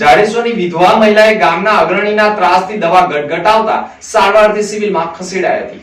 જાડેશ્વરની વિધવા મહિલાએ ગામના અગ્રણીના ત્રાસથી દવા ગટગટાવતા સારવારથી સિવિલમાં ખસેડાઈ હતી.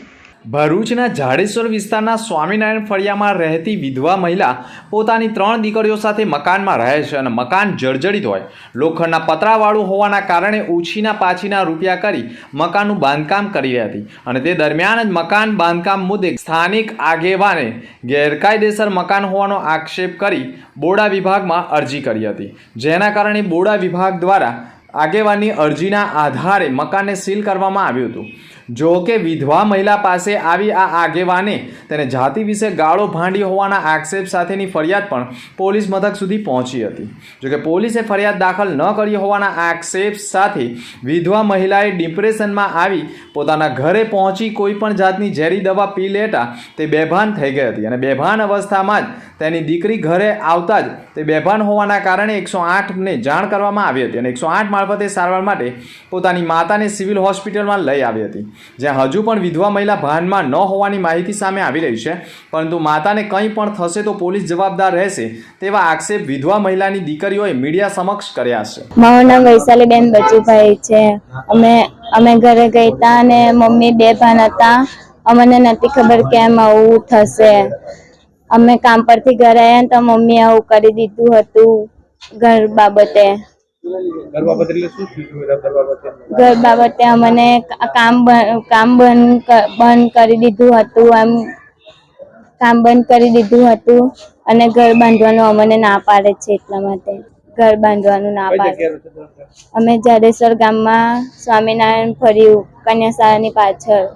ભરૂચના જાડેશ્વર વિસ્તારના સ્વામિનારાયણ ફળિયામાં રહેતી વિધવા મહિલા પોતાની ત્રણ દીકરીઓ સાથે મકાનમાં રહે છે અને મકાન જર્જરિત હોય. લોખંડના પતરાવાળું હોવાના કારણે ઓછીના પાછીના રૂપિયા કરી મકાનનું બાંધકામ કરી રહી હતી અને તે દરમિયાન જ મકાન બાંધકામ મુદ્દે સ્થાનિક આગેવાને ગેરકાયદેસર મકાન હોવાનો આક્ષેપ કરી બોડા વિભાગમાં અરજી કરી હતી. જેના કારણે બોડા વિભાગ દ્વારા આગેવાનની અરજીના આધારે મકાનને સીલ કરવામાં આવ્યું હતું. જો કે વિધવા મહિલા પાસે આવી આ આગેવાને તેને જાતિ વિશે ગાળો ભાંડી હોવાના આક્ષેપ સાથેની ફરિયાદ પણ પોલીસ મથક સુધી પહોંચી હતી. જોકે પોલીસે ફરિયાદ દાખલ ન કરી હોવાના આક્ષેપ સાથે વિધવા મહિલાએ ડિપ્રેશનમાં આવી પોતાના ઘરે પહોંચી કોઈ પણ જાતની ઝેરી દવા પી લેતા તે બેભાન થઈ ગઈ હતી અને બેભાન અવસ્થામાં જ તેની દીકરી ઘરે આવતા જ તે બેભાન હોવાના કારણે એકસો આઠને જાણ કરવામાં આવી હતી અને એકસો આઠ મારફતે સારવાર માટે પોતાની માતાને સિવિલ હોસ્પિટલમાં લઈ આવી હતી. જ્યાં હજુ પણ વિધવા મહિલા ભાનમાં ન હોવાની માહિતી સામે આવી રહી છે. પરંતુ માતાને કંઈ પણ થશે તો પોલીસ જવાબદાર રહેશે તેવા આક્ષેપ વિધવા મહિલાની દીકરીઓએ મીડિયા સમક્ષ કર્યા છે. મારું નામ વૈશાલીબેન બચુભાઈ છે. અમે અમે ઘરે ગઈ હતા અને મમ્મી બે ભાન હતા. અમને નથી ખબર કેમ આવું થશે. અમે કામ પરથી ઘરે આવ્યા તો મમ્મી આવું કરી દીધું હતું ઘર બાબતે. ઘર બાબત અમને કામ કામ બંધ બંધ કરી દીધું હતું એમ કામ બંધ કરી દીધું હતું અને ઘર બાંધવાનું અમને ના પાડે છે એટલા માટે. ઘર બાંધવાનું ના પાડે? અમે જાડેશ્વર ગામમાં સ્વામિનારાયણ ફર્યું કન્યાશાળાની પાછળ.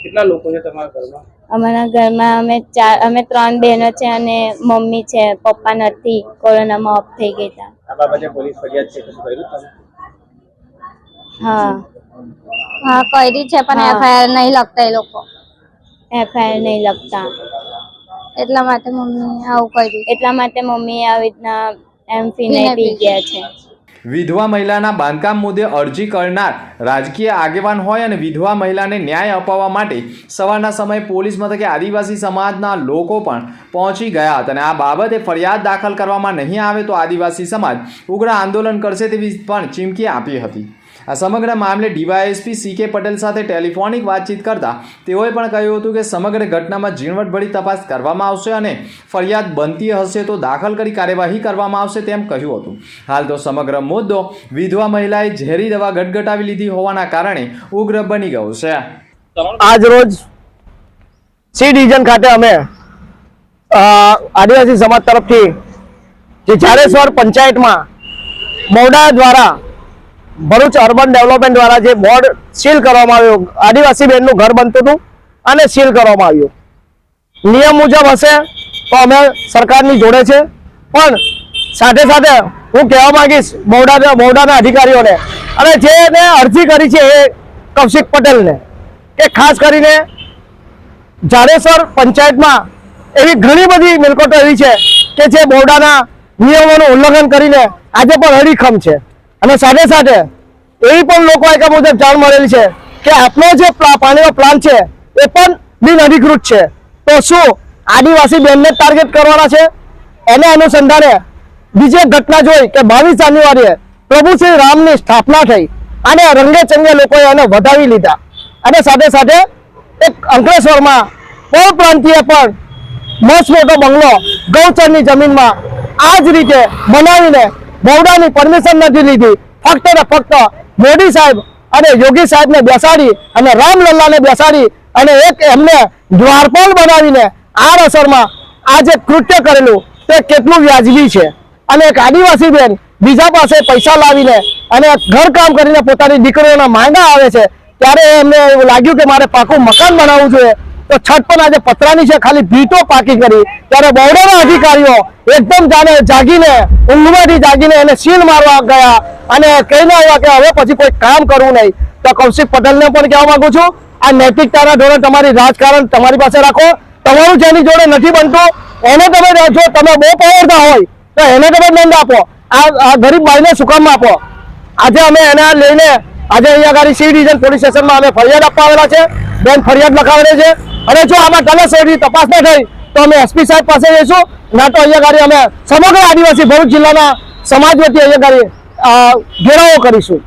કેટલા લોકો છે તમારા ઘરમાં? અમારા ઘરમાં અમે ચાર અમે ત્રણ બહેનો છે અને મમ્મી છે પપ્પા નથી કોરોનામાં ઓફ થઈ ગયા હતા. આ બાબતે પોલીસ ફરિયાદ છે કશું કર્યું તમે? હા. હા કરી છે પણ એફઆઈઆર નહીં લખતા એ લોકો. એફઆઈઆર નહીં લખતા. એટલા માટે મમ્મી આવું કર્યું. એટલા માટે મમ્મી આવી રીતના એમ ફીને પી પી ગયા છે. વિધવા મહિલાના બાંધકામ મુદ્દે અરજી કરનાર રાજકીય આગેવાન હોય અને વિધવા મહિલાને ન્યાય અપાવવા માટે સવારના સમયે પોલીસ મથકે આદિવાસી સમાજના લોકો પણ પહોંચી ગયા હતા અને આ બાબતે ફરિયાદ દાખલ કરવામાં નહીં આવે તો આદિવાસી સમાજ ઉગ્ર આંદોલન કરશે તેવી પણ ચીમકી આપી હતી. આ સમગ્ર મામલે ડીવાયએસપી સી કે પટેલ સાથે ટેલિફોનિક વાતચીત કરતા તેઓએ પણ કહ્યું હતું કે સમગ્ર ઘટનામાં ઝીણવટભરી તપાસ કરવામાં આવશે અને ફરિયાદ બનતી હશે તો દાખલ કરી કાર્યવાહી કરવામાં આવશે તેમ કહ્યું હતું. હાલ તો સમગ્ર મુદ્દો વિધવા મહિલાએ ઝેરી દવા ગટગટાવી લીધી હોવાના કારણે ઉગ્ર બની ગયો છે. આજ રોજ સી ડિવિઝન ખાતે અમે આદિવાસી સમાજ તરફથી જે જાડેશ્વર પંચાયતમાં મોડા દ્વારા ભરૂચ અર્બન ડેવલપમેન્ટ દ્વારા જે બોર્ડ સીલ કરવામાં આવ્યું આદિવાસી બેનનું ઘર બનતું હતું, અને સીલ કરવામાં આવ્યું. નિયમ મુજબ હશે તો અમે સરકારની જોડે છે, પણ સાથે સાથે હું કહેવા માંગીશ બહુડા બહુડાના અધિકારીઓને, અને જેને અરજી કરી છે એ કૌશિક પટેલને, કે ખાસ કરીને જાડેસર પંચાયતમાં એવી ઘણી બધી મિલકતો એવી છે કે જે બોર્ડાના નિયમોનું ઉલ્લંઘન કરીને આજે પણ હરીખમ છે. અને સાથે સાથે એવી પણ લોકો આયકા મુજબ જાણ મળેલી છે કે આપનો જે પાણીનો પ્લાન છે એ પણ બિન અધિકૃત છે. તો શું આદિવાસી બેનને ટાર્ગેટ કરવાના છે? એના અનુસંધાને બીજી ઘટના જોઈ કે બાવીસ જાન્યુઆરીએ પ્રભુ શ્રી રામની સ્થાપના થઈ અને રંગે ચંગે લોકોએ એને વધાવી લીધા. અને સાથે સાથે એક અંકલેશ્વરમાં પર પ્રાંતિએ પણ મસ્ત મોટો બંગલો ગૌચરની જમીનમાં આ જ રીતે બનાવીને બહુડાની પરમિશન નથી લીધી. ફક્ત ને ફક્ત મોદી સાહેબ અને યોગી સાહેબને બેસાડી અને રામલલ્લાને બેસાડી અને એક એમને દ્વારપાલ બનાવીને આ અસરમાં આ જે કૃત્ય કરેલું. તે કેટલું વ્યાજબી છે. અને એક આદિવાસી બેન બીજા પાસે પૈસા લાવીને અને ઘરકામ કરીને પોતાની દીકરીઓના માંગા આવે છે, ત્યારે એમને એવું લાગ્યું કે મારે પાકું મકાન બનાવવું જોઈએ. તો છત પણ આજે પતરાની છે, ખાલી ભીટો પાકી કરી. ત્યારે બહોળાના અધિકારીઓ એકદમ જાણે જાગીને, ઊંઘમાંથી જાગીને એને સીલ મારવા ગયા અને કહીને આવ્યા કે હવે પછી કોઈ કામ કરવું નહીં. તો કૌશિક પટેલને પણ કહેવા માંગુ છું, આ નૈતિકતાના ધોરણે તમારી રાજકારણ તમારી પાસે રાખો. તમારું જેની જોડે નથી બનતું, એને તમે જો તમે બહુ પાવરતા હોય, તો એને તમે દંડ આપો. આ ગરીબ બાઈને શું આપો. આજે અમે એને લઈને આજે અહીંયા આગળ સી ડિવિઝન પોલીસ સ્ટેશનમાં અમે ફરિયાદ આપવા આવેલા છે. બેન ફરિયાદ લખાવેલી છે. અને જો આમાં તલાશેરી તપાસ ન થઈ, તો અમે એસપી સાહેબ પાસે જઈશું. ના તો અહીંયા અમે સમગ્ર આદિવાસી ભરૂચ જિલ્લાના સમાજ વતી અહીંયા ઘેરાવો કરીશું.